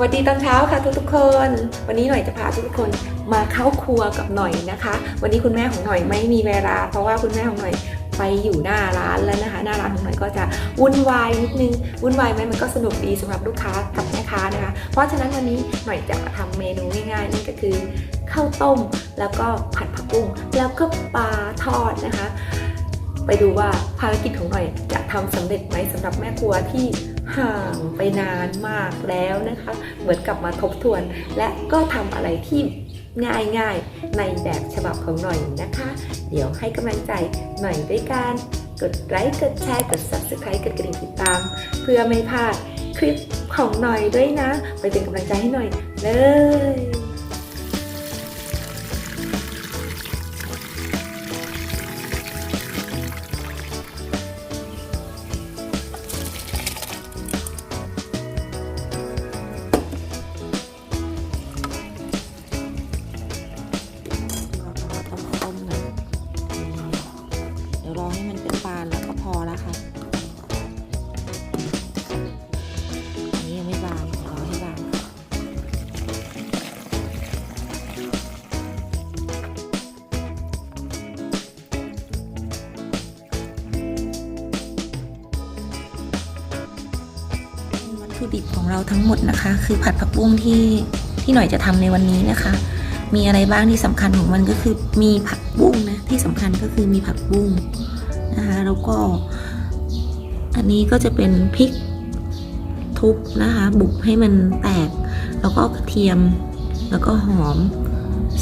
สวัสดีตอนเช้าค่ะทุกๆคน วันนี้หน่อยจะพาทุกๆคนมาเข้าครัวกับหน่อยนะคะ วันนี้คุณแม่ของหน่อยไม่มีเวลา เพราะว่าคุณแม่ของหน่อยไปอยู่หน้าร้านแล้วนะคะ หน้าร้านของหน่อยก็จะวุ่นวายนิดนึงวุ่นวายไหมมันก็สนุกดีสำหรับลูกค้ากับแม่ค้านะคะ เพราะฉะนั้นวันนี้หน่อยจะมาทำเมนูง่ายๆนั่นก็คือข้าวต้มแล้วก็ผัดผักบุ้งแล้วก็ปลาทอดนะคะ ไปดูว่าภารกิจของหน่อยจะทำสำเร็จไหมสำหรับแม่ครัวที่ ห่างไปนานมากแล้วนะคะ เหมือนกลับมาทบทวน และก็ทำอะไรที่ง่ายๆ ในแบบฉบับของหน่อยนะคะ เดี๋ยวให้กำลังใจหน่อยด้วยการกดไลค์ กดแชร์ กด subscribe กดกระดิ่งติดตาม เพื่อไม่พลาดคลิปของหน่อยด้วยนะ ไปเป็นกำลังใจให้หน่อยเลย ปานแล้วก็พอแล้วค่ะอันนี้ยังไม่บานรอให้บานวัตถุดิบของเราทั้งหมดนะคะ คือผัดผักบุ้งที่ที่หน่อยจะทำในวันนี้นะคะ มีอะไรบ้างที่สำคัญของมันก็คือมีผักบุ้งนะ ที่สำคัญก็คือมีผักบุ้ง นะคะแล้วก็ อันนี้ก็จะเป็นพริกทุบนะคะบุกให้มันแตก แล้วก็กระเทียมแล้วก็หอม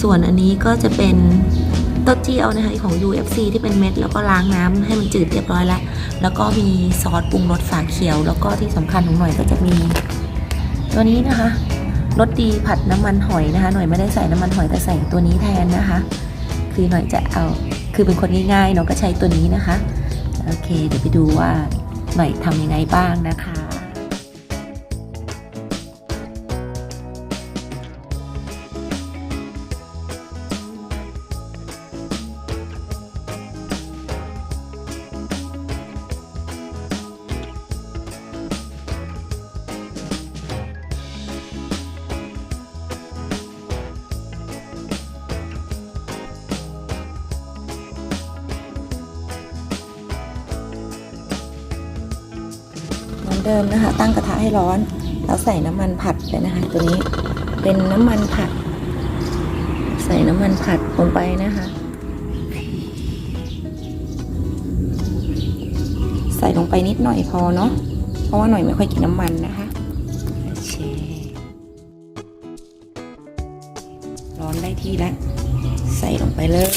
ส่วนอันนี้ก็จะเป็นเต้าเจี้ยวนะคะของ UFC ที่เป็นเม็ด แล้วก็ล้างน้ำให้มันจืดเรียบร้อยแล้ว แล้วก็มีซอสปรุงรสฝาเขียว แล้วก็ที่สำคัญของหน่อยก็จะมี ตัวนี้นะคะรสดีผัดน้ำมันหอยนะคะ หน่อยไม่ได้ใส่น้ำมันหอยแต่ใส่ตัวนี้แทนนะคะ คือหน่อยจะเอา คือเป็นคนง่ายๆเนาะก็ใช้ตัวนี้นะคะ โอเค เดี๋ยวไปดูว่าหน่อยทำยังไงบ้างนะคะ เหมือนเดิมนะคะ ตั้งกระทะให้ร้อน แล้วใส่น้ำมันผัดไปนะคะ ตัวนี้เป็นน้ำมันผัด ใส่น้ำมันผัดลงไปนะคะ ใส่ลงไปนิดหน่อยพอเนาะเพราะว่าหน่อยไม่ค่อยกินน้ำมันนะคะโอเคร้อนได้ที่แล้ว ใส่ลงไปเลย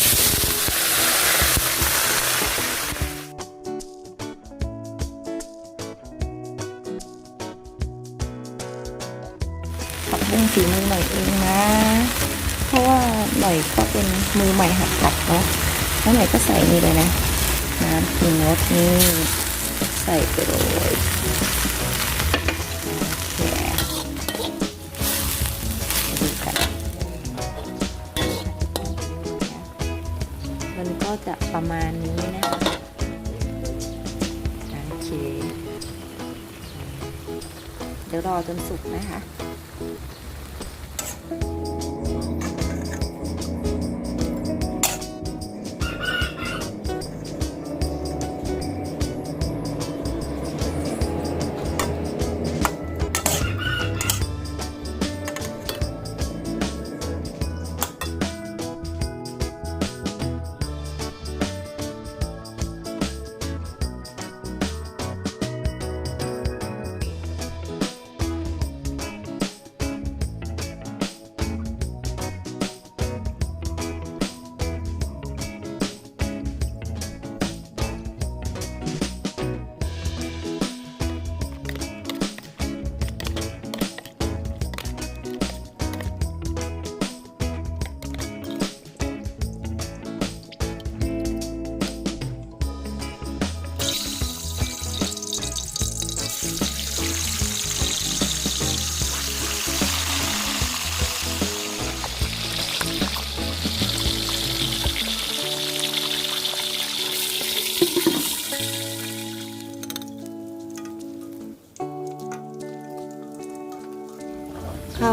เองนะ เพราะว่าหน่อยก็เป็นมือใหม่หัดผัดเนาะแล้วหน่อยก็ใส่นี่เลยนะ น้ำปรุงรสนี่ใส่ไปเลยเคดูกันมันก็จะประมาณนี้นะโอเค เดี๋ยวรอจนสุกนะคะ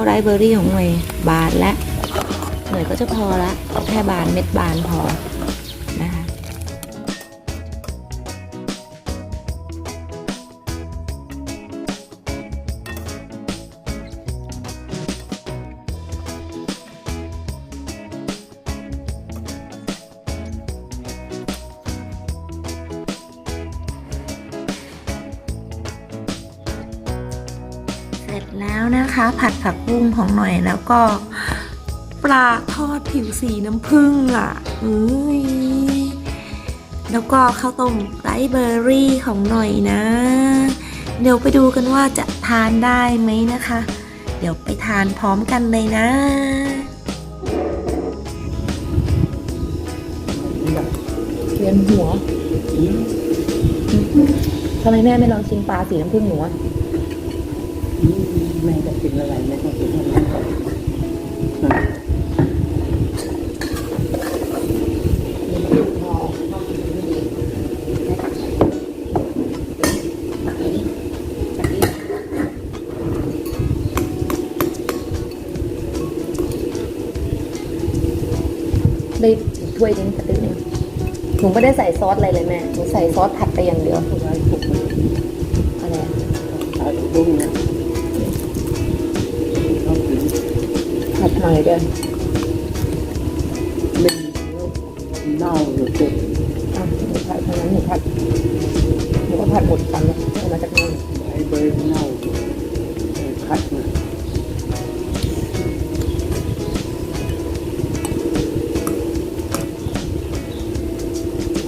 ไรเบอร์รี่ของหน่วยบานและหน่วยก็จะพอละแค่บานเม็ดบานพอ แล้วนะคะ ผัดผักบุ้งของหน่อยแล้วก็ ปลาทอดผิวสีน้ำผึ้งอะเอ้ยแล้วก็ข้าวต้มไรเบอร์รี่ของหน่อยนะ เดี๋ยวไปดูกันว่าจะทานได้ไหมนะคะ เดี๋ยวไปทานพร้อมกันเลยนะเวียนหัวทำไมแม่ไม่ลองชิมปลาสีน้ำผึ้งหนูอะ แม่จะกินอะไรแม่ก็กินอะไรก่อนได้ถ้วยนี้กระติกหนึงหนูไม่ได้ใส่ซอสอะไรเลยแม่หนูใส่ซอสผัดไปอย่างเดียวผู้ชายปลุกมันอะไรอะชายบุ้งเนี่ย ผัดหน่อยเดียวเล่นเน่าหรือเจ็บอะผัดเท่านั้นหนูผัดหนูก็ผัดหมดกันเลยเอามาจากนั่นไอ้เบอร์เน่าคัดมา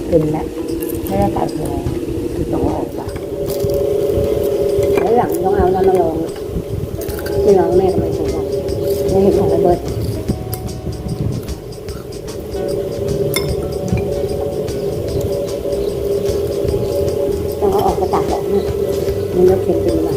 เป็นแล้วไม่ได้ใส่เลยที่ต้องออกปากแล้วหลังต้องเอาน้ำมาลองที่น้องแม่ก็ไม่ใช่ ได้ไม่เห็นของระเบิดต้องเอาออกกระตักออกนี่มันเล้วเข็มเป็นไร